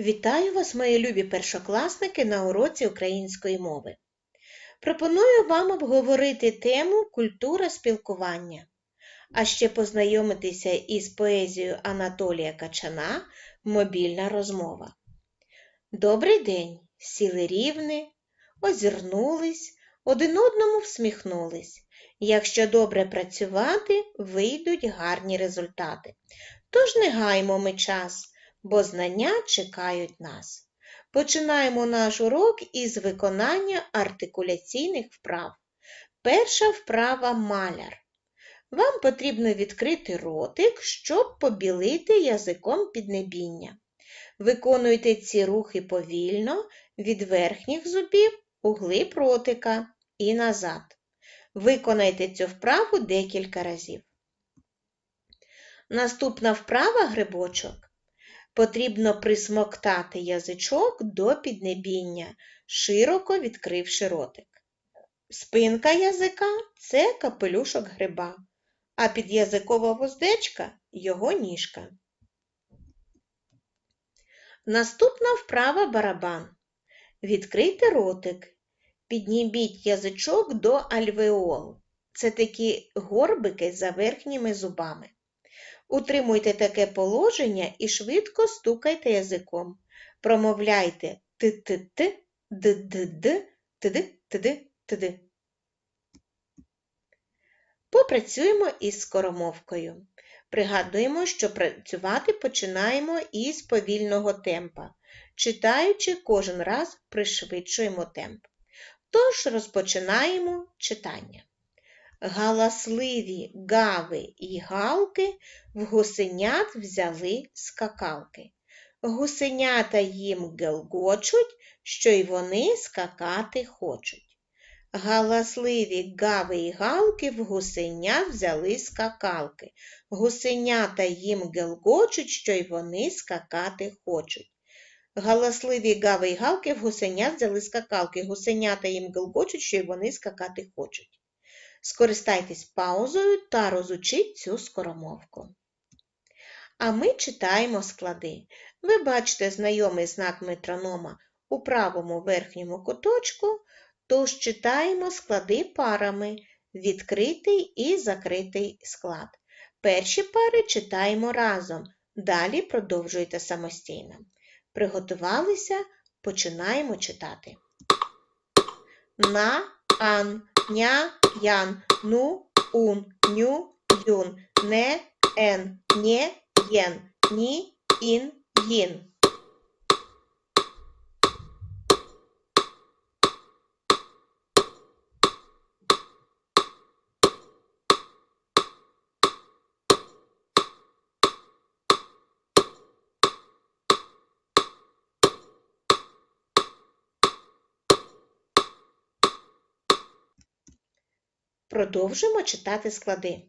Вітаю вас, мої любі першокласники, на уроці української мови. Пропоную вам обговорити тему культура спілкування, а ще познайомитися із поезією Анатолія Качана Мобільна розмова. Добрий день! Сіли рівни, озирнулись, один одному всміхнулись. Якщо добре працювати, вийдуть гарні результати. Тож не гаймо ми час бо знання чекають нас. Починаємо наш урок із виконання артикуляційних вправ. Перша вправа маляр. Вам потрібно відкрити ротик, щоб побілити язиком піднебіння. Виконуйте ці рухи повільно від верхніх зубів у глиб ротика і назад. Виконайте цю вправу декілька разів. Наступна вправа грибочок. Потрібно присмоктати язичок до піднебіння, широко відкривши ротик. Спинка язика це капелюшок гриба, а підязикова вуздечка його ніжка. Наступна вправа барабан. Відкрийте ротик. Підніміть язичок до альвеол. Це такі горбики за верхніми зубами. Утримуйте таке положення і швидко стукайте язиком. Промовляйте т-т-т, д-д-д, т-д-т-д-т-д. Попрацюємо із скоромовкою. Пригадуємо, що працювати починаємо із повільного темпа. Читаючи, кожен раз пришвидшуємо темп. Тож розпочинаємо читання. Галасливі гави і галки в гусенят взяли скакалки. Гусенята їм гелгочуть, що й вони скакати хочуть. Галасливі гави і галки в гусенят взяли скакалки. Гусенята їм гелгочуть, що й вони скакати хочуть. Галасливі гави і галки в гусенят взяли скакалки. Гусенята їм гелгочуть, що й вони скакати хочуть. Скористайтесь паузою та розучіть цю скоромовку. А ми читаємо склади. Ви бачите знайомий знак метронома у правому верхньому куточку, тож читаємо склади парами відкритий і закритий склад. Перші пари читаємо разом, далі продовжуйте самостійно. Приготувалися, починаємо читати. На, ан, ня, ян, ну, ун, ню, юн, не, ен, не, єн, ні, ін, їн. Продовжимо читати склади.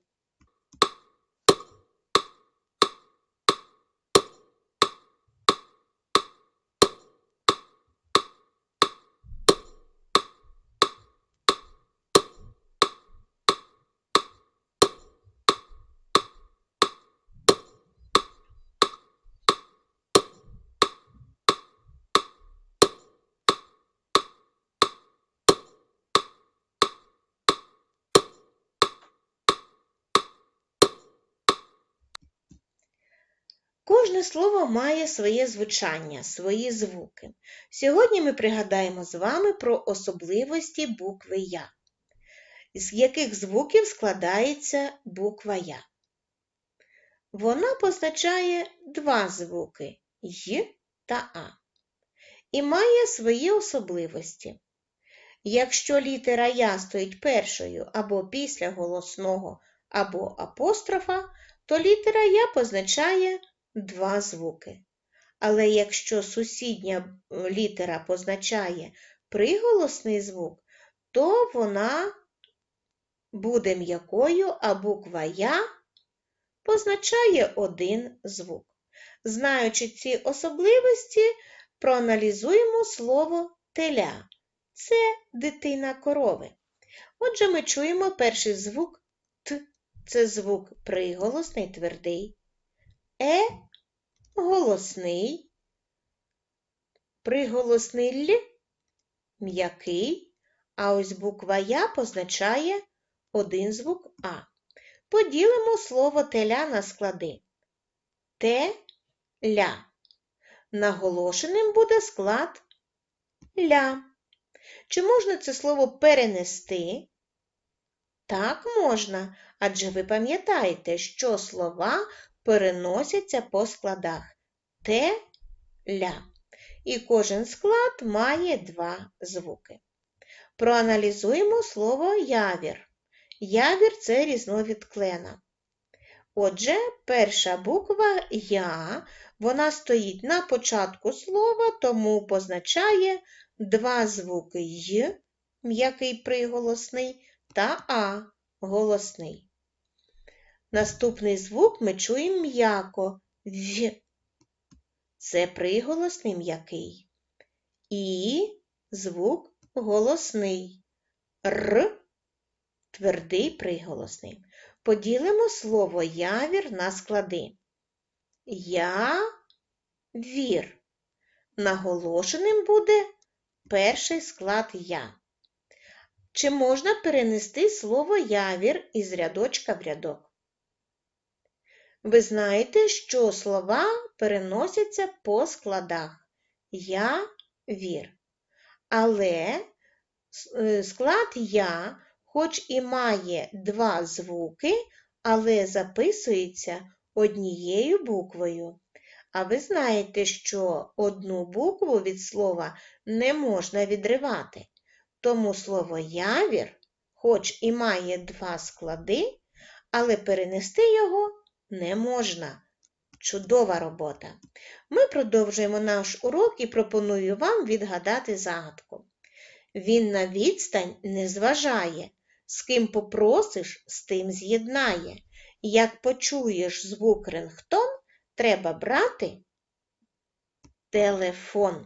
Кожне слово має своє звучання, свої звуки. Сьогодні ми пригадаємо з вами про особливості букви Я. З яких звуків складається буква Я? Вона позначає два звуки Й та А. І має свої особливості. Якщо літера Я стоїть першою або після голосного або апострофа, то літера Я позначає два звуки. Але якщо сусідня літера позначає приголосний звук, то вона буде м'якою, а буква Я позначає один звук. Знаючи ці особливості, проаналізуємо слово теля. Це дитина корови. Отже, ми чуємо перший звук Т. Це звук приголосний, твердий. Е голосний, Приголосний Л м'який, а ось буква Я позначає один звук А. Поділимо слово теля на склади. Те-ля. Наголошеним буде склад ля. Чи можна це слово перенести? Так можна, адже ви пам'ятаєте, що слова переносяться по складах те ля. І кожен склад має два звуки. Проаналізуємо слово явір. Явір це різновид клена. Отже, перша буква Я, вона стоїть на початку слова, тому позначає два звуки Й, м'який приголосний, та А голосний. Наступний звук ми чуємо м'яко В. Це приголосний м'який. І звук голосний. Р твердий приголосний. Поділимо слово явір на склади. Я вір. Наголошеним буде перший склад я. Чи можна перенести слово явір із рядочка в рядок? Ви знаєте, що слова переносяться по складах я вір. Але е, склад я, хоч і має два звуки, але записується однією буквою. А ви знаєте, що одну букву від слова не можна відривати. Тому слово явір, хоч і має два склади, але перенести його не можна. Чудова робота! Ми продовжуємо наш урок і пропоную вам відгадати загадку. Він на відстань не зважає, з ким попросиш, з тим з'єднає. Як почуєш звук рингтон, треба брати телефон.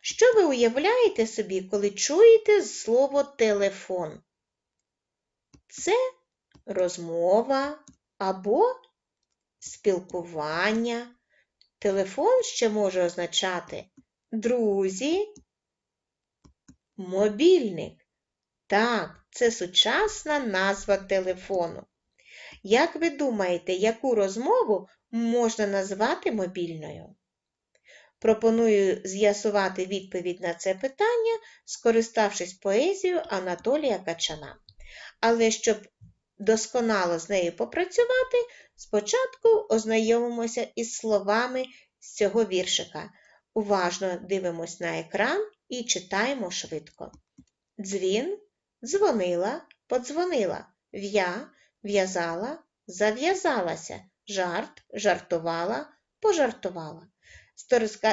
Що ви уявляєте собі, коли чуєте слово телефон? Це розмова або спілкування. Телефон ще може означати друзі, мобільник. Так, це сучасна назва телефону. Як ви думаєте, яку розмову можна назвати мобільною? Пропоную з'ясувати відповідь на це питання, скориставшись поезією Анатолія Качана. Але щоб досконало з нею попрацювати, спочатку ознайомимося із словами з цього віршика. Уважно дивимось на екран і читаємо швидко. Дзвін, дзвонила, подзвонила, в'я, в'язала, зав'язалася, жарт, жартувала, пожартувала.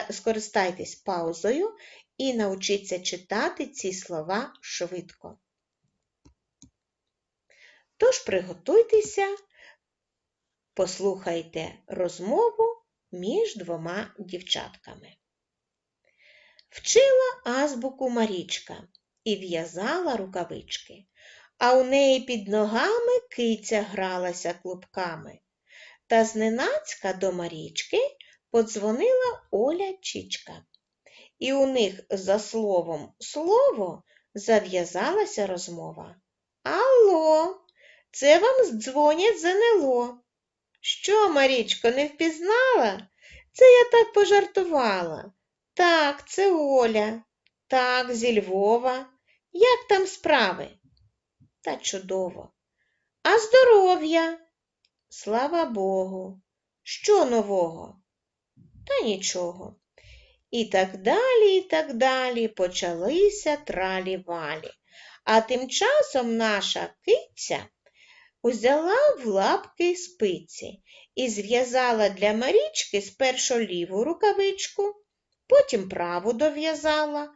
Скористайтесь паузою і навчіться читати ці слова швидко. Тож приготуйтеся, послухайте розмову між двома дівчатками. Вчила азбуку Марічка і в'язала рукавички, а у неї під ногами киця гралася клубками. Та зненацька до Марічки подзвонила Оля Чічка. І у них за словом слово зав'язалася розмова. Алло, це вам дзвонять ЗНЛО. Що, Марічко, не впізнала? Це я так пожартувала. Так, це Оля. Так, зі Львова. Як там справи? Та чудово. А здоров'я? Слава Богу. Що нового? Та нічого. І так далі, і так далі почалися тралі-валі. А тим часом наша киця узяла в лапки спиці і зв'язала для Марічки спершу ліву рукавичку, потім праву дов'язала,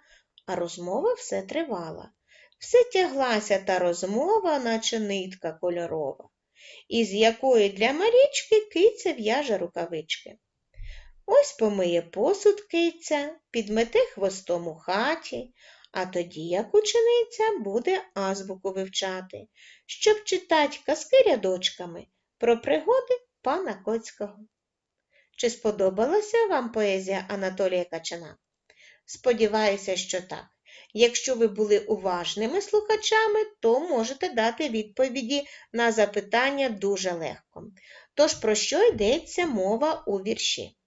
а розмова все тривала. Все тяглася та розмова, наче нитка кольорова, із якої для Марічки киця в'яже рукавички. Ось помиє посуд киця, підмете хвостом у хаті, а тоді, як учениця, буде азбуку вивчати, щоб читати казки рядочками про пригоди пана Коцького. Чи сподобалася вам поезія Анатолія Качана? Сподіваюся, що так. Якщо ви були уважними слухачами, то можете дати відповіді на запитання дуже легко. Тож, про що йдеться мова у вірші?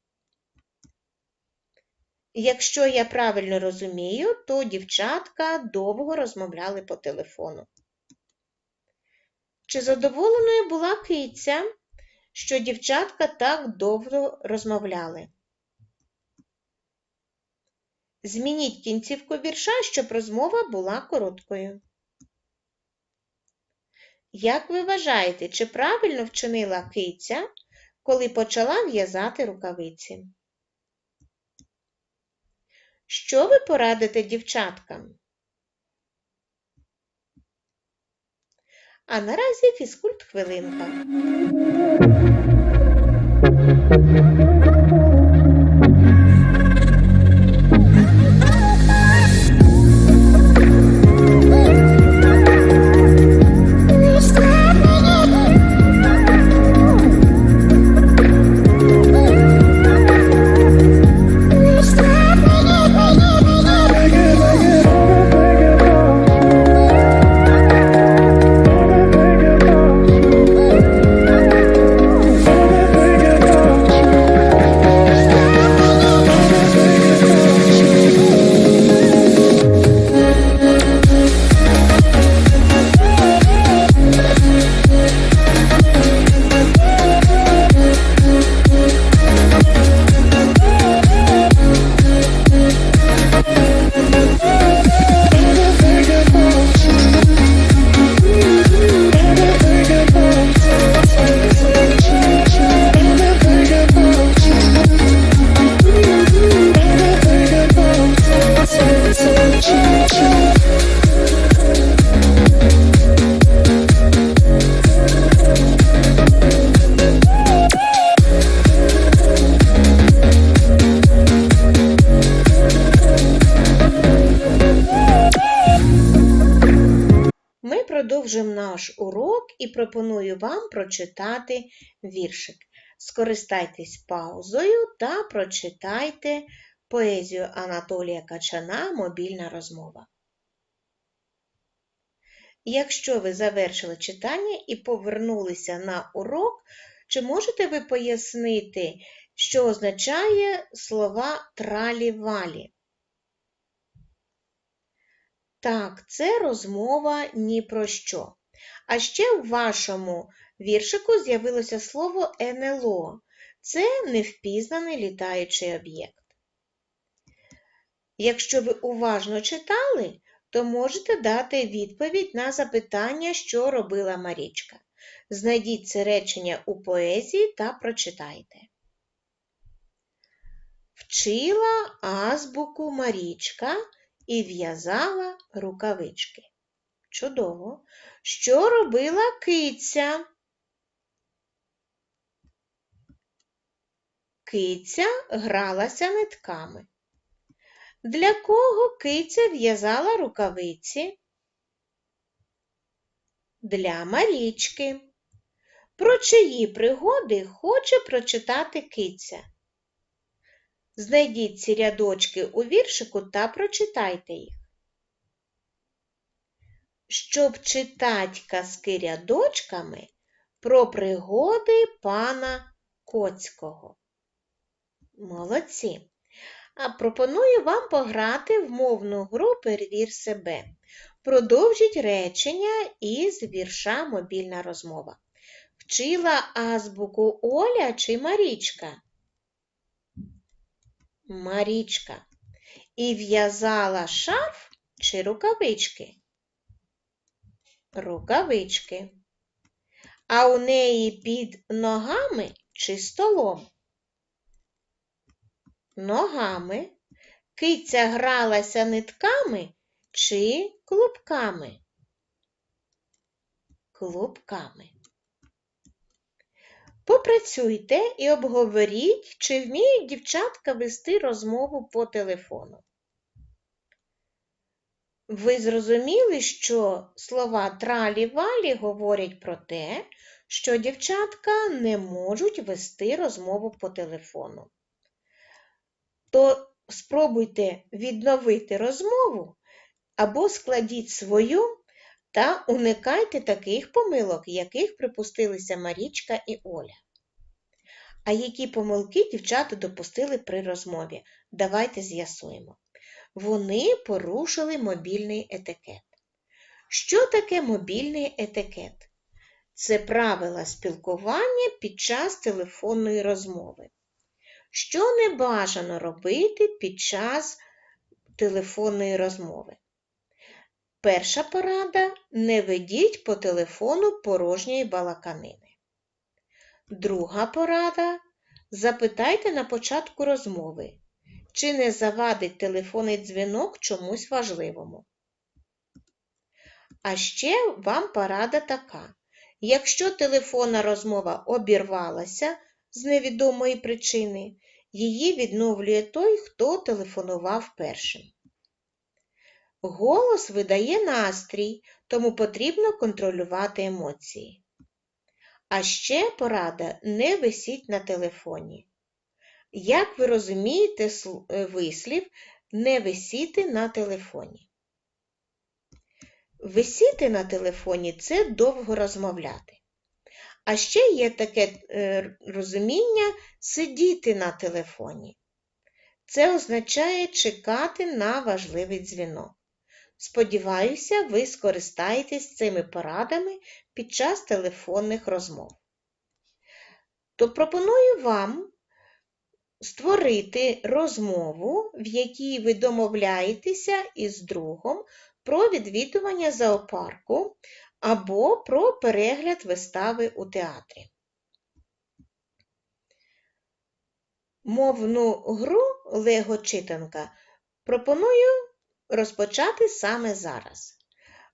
Якщо я правильно розумію, то дівчатка довго розмовляли по телефону. Чи задоволеною була киця, що дівчатка так довго розмовляли? Змініть кінцівку вірша, щоб розмова була короткою. Як ви вважаєте, чи правильно вчинила киця, коли почала в'язати рукавиці? Що ви порадите дівчаткам? А наразі фізкульт хвилинка. Пропоную вам прочитати віршик. Скористайтесь паузою та прочитайте поезію Анатолія Качана Мобільна розмова. Якщо ви завершили читання і повернулися на урок, чи можете ви пояснити, що означає слова тралі-валі? Так, це розмова ні про що. А ще в вашому віршику з'явилося слово НЛО. Це невпізнаний літаючий об'єкт. Якщо ви уважно читали, то можете дати відповідь на запитання, що робила Марічка. Знайдіть це речення у поезії та прочитайте. Вчила азбуку Марічка і в'язала рукавички. Чудово. Що робила киця? Киця гралася нитками. Для кого киця в'язала рукавиці? Для Марічки. Про чиї пригоди хоче прочитати киця? Знайдіть ці рядочки у віршику та прочитайте їх. Щоб читати казки рядочками про пригоди пана Коцького. Молодці! А пропоную вам пограти в мовну гру «Перевір себе». Продовжіть речення із вірша Мобільна розмова. Вчила азбуку Оля чи Марічка? Марічка. І в'язала шарф чи рукавички? Рукавички. А у неї під ногами чи столом? Ногами. Киця гралася нитками чи клубками? Клубками. Попрацюйте і обговоріть, чи вміють дівчатка вести розмову по телефону. Ви зрозуміли, що слова тралі-валі говорять про те, що дівчатка не можуть вести розмову по телефону. То спробуйте відновити розмову або складіть свою та уникайте таких помилок, яких припустилися Марічка і Оля. А які помилки дівчата допустили при розмові? Давайте з'ясуємо. Вони порушили мобільний етикет. Що таке мобільний етикет? Це правила спілкування під час телефонної розмови. Що не бажано робити під час телефонної розмови? Перша порада не ведіть по телефону порожньої балаканини. Друга порада запитайте на початку розмови, чи не завадить телефонний дзвінок чомусь важливому. А ще вам порада така. Якщо телефонна розмова обірвалася з невідомої причини, її відновлює той, хто телефонував першим. Голос видає настрій, тому потрібно контролювати емоції. А ще порада не висіть на телефоні. Як ви розумієте вислів не висіти на телефоні? Висіти на телефоні це довго розмовляти. А ще є таке е, розуміння сидіти на телефоні. Це означає чекати на важливий дзвінок. Сподіваюся, ви скористаєтесь цими порадами під час телефонних розмов. То пропоную вам створити розмову, в якій ви домовляєтеся із другом про відвідування зоопарку або про перегляд вистави у театрі. Мовну гру Лего читанка пропоную розпочати саме зараз.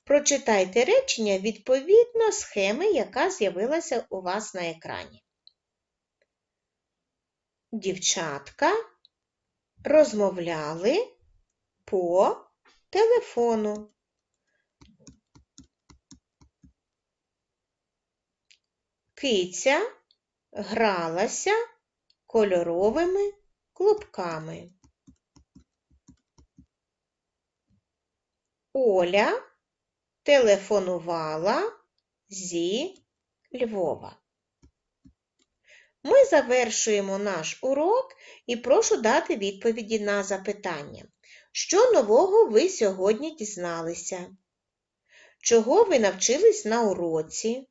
Прочитайте речення відповідно схеми, яка з'явилася у вас на екрані. Дівчатка розмовляли по телефону. Киця гралася кольоровими клубками. Оля телефонувала зі Львова. Ми завершуємо наш урок і прошу дати відповіді на запитання. Що нового ви сьогодні дізналися? Чого ви навчились на уроці?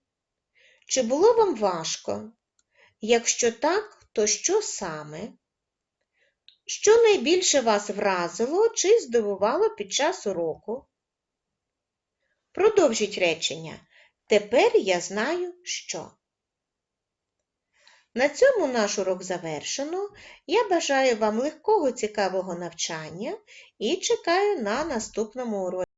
Чи було вам важко? Якщо так, то що саме? Що найбільше вас вразило чи здивувало під час уроку? Продовжіть речення. Тепер я знаю, що. На цьому наш урок завершено. Я бажаю вам легкого цікавого навчання і чекаю на наступному уроці.